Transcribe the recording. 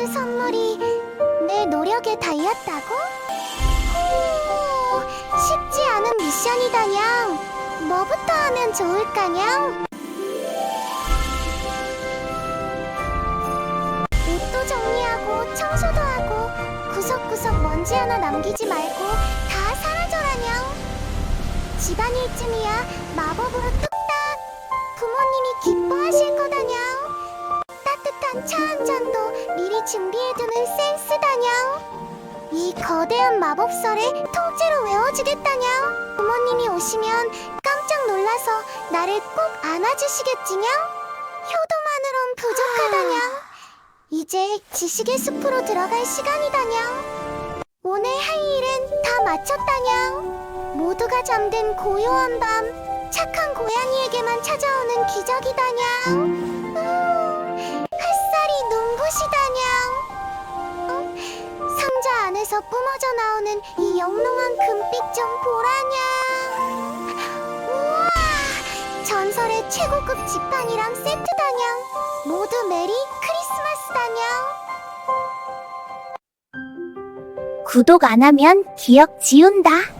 크리스마스 선물이 내 노력에 달렸다고? 오, 쉽지 않은 미션이다냥. 뭐부터 하면 좋을까냥? 옷도 정리하고 청소도 하고 구석구석 먼지 하나 남기지 말고 다 사라져라냥. 집안일쯤이야 마법으로 뚝딱 부모님이 기뻐하실 거다냥. 따뜻한 차 한 잔도 미리 준비해두는 센스다냥. 이 거대한 마법설에 통째로 외워주겠다냥. 부모님이 오시면 깜짝 놀라서 나를 꼭 안아주시겠지냥. 효도만으론 부족하다냥. 이제 지식의 숲으로 들어갈 시간이다냥. 오늘 할 일은 다 마쳤다냥. 모두가 잠든 고요한 밤, 착한 고양이에게만 찾아오는 기적이다냥. 안에서 뿜어져 나오는 이 영롱한 금빛 좀 보라냥. 우와! 전설의 최고급 지팡이랑 세트 다냥. 모두 메리 크리스마스 다냥. 구독 안 하면 기억 지운다.